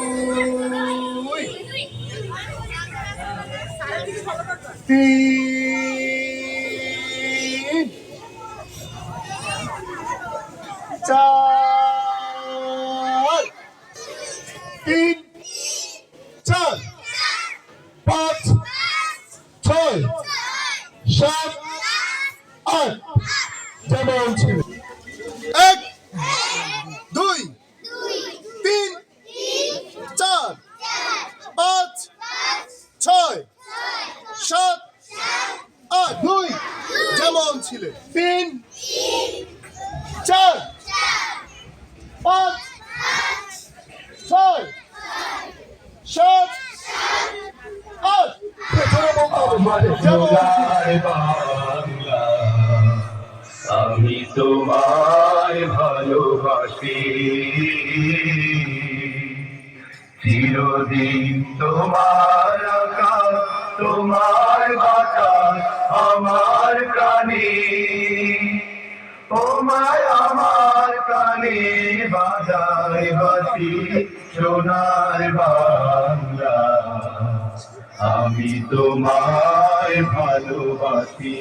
দুই তিন। চার। তিন। চার পাঁচ ছয় সাত আট যেমন ছিল এক দুই তিন চার পাঁচ ছয় সাত আট দুই যেমন ছিল তিন চার পাঁচ ছয় সাত আট পেছনে বলতে যেমন ছিল। আমি তোমায় ভালোবাসি। চিরদিন তোমার আকাশ, তোমার বাতাস, আমার প্রাণী। তোমায় আমার কানে বাজায় বাসি সোনার বাংলা। আমি তোমায় ভালোবাসি।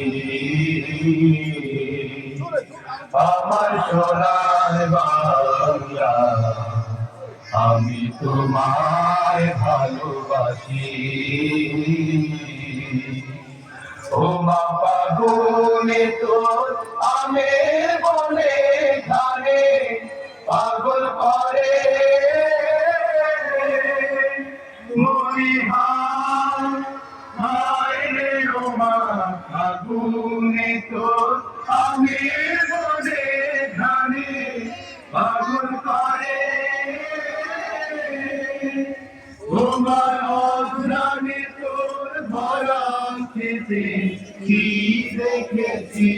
আমার সোনার বাংলা, আমি তোমায় ভালোবাসি। ও মা পাগুনে তোর আমি বনে ধানে পাগল করে আগুনে তোর আমের বনে ধানে পাগল করে। তোমার অগ্রাণে তোর ভরা খেতে কি দেখেছি?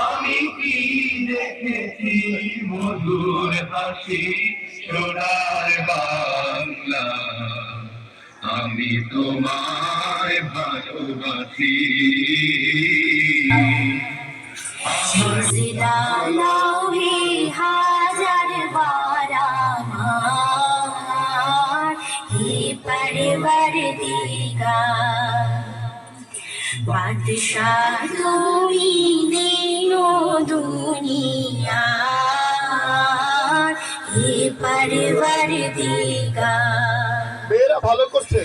আমি কি দেখেছি মধুর হাসি, সোনার বাংলা? আমি তোমায় ভালোবাসি। আমার সিদালাহি হাজার বারামার হে পরবর দুনিয়া হে ভালো করছে।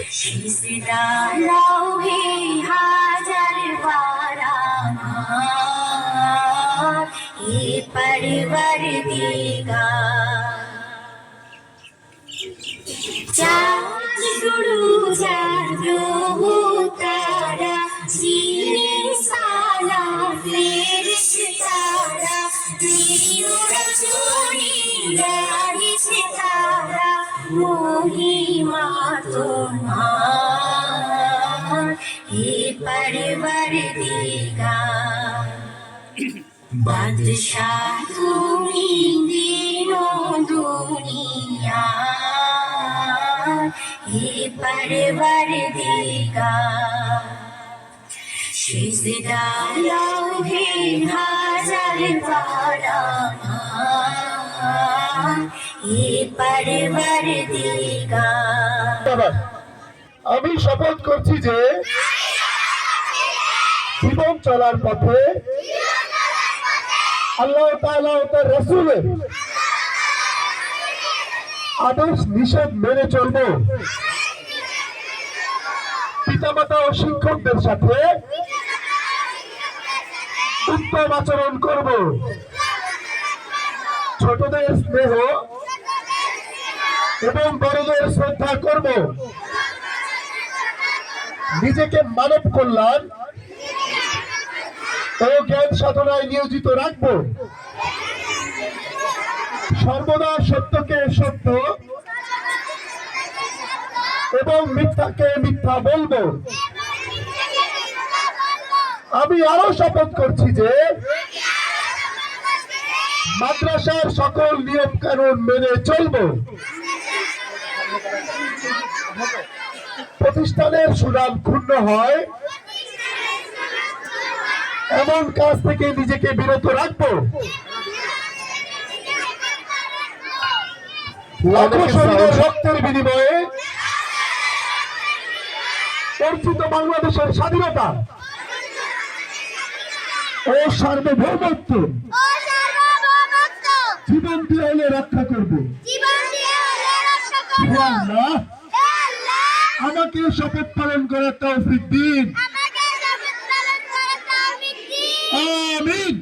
পরবর দিগা। চাঁদ শুরু চাঁদ তারা জিনে সালা ফেরেশতারা নিরুরা চুরি তারা মহিমা তোমার হে পরবর দিগা বাদশাহ তুমি দিনো দুনিয়া হে পরবর দিগা সিজদা লৌহে হাজার বারামা আমি শপথ করছি যে জীবন চলার পথে আল্লাহ রাসূলের আদেশ নিষেধ মেনে চলব। পিতামাতা ও শিক্ষকদের সাথে উত্তম আচরণ করব। ছোটদের স্নেহ এবং বড়দের শ্রদ্ধা করব। নিজেকে মানব কল্যাণ ও জ্ঞান সাধনায় নিয়োজিত রাখব। সর্বদা সত্যকে সত্য এবং মিথ্যাকে মিথ্যা বলব। আমি আরও শপথ করছি যে মাদ্রাসার সকল নিয়ম কানুন মেনে চলবো। প্রতিষ্ঠানের সুনাম ক্ষুণ্ণ হয়। এমন কাজ থেকে নিজেকে বিরত রাখব। রক্তের বিনিময়ে অর্জিত বাংলাদেশের স্বাধীনতা ও সার্বভৌমত্ব। জীবন দিয়ে হলে রক্ষা করব। আমাকে শপথ পালন করার তৌফিক দিন। আমিন।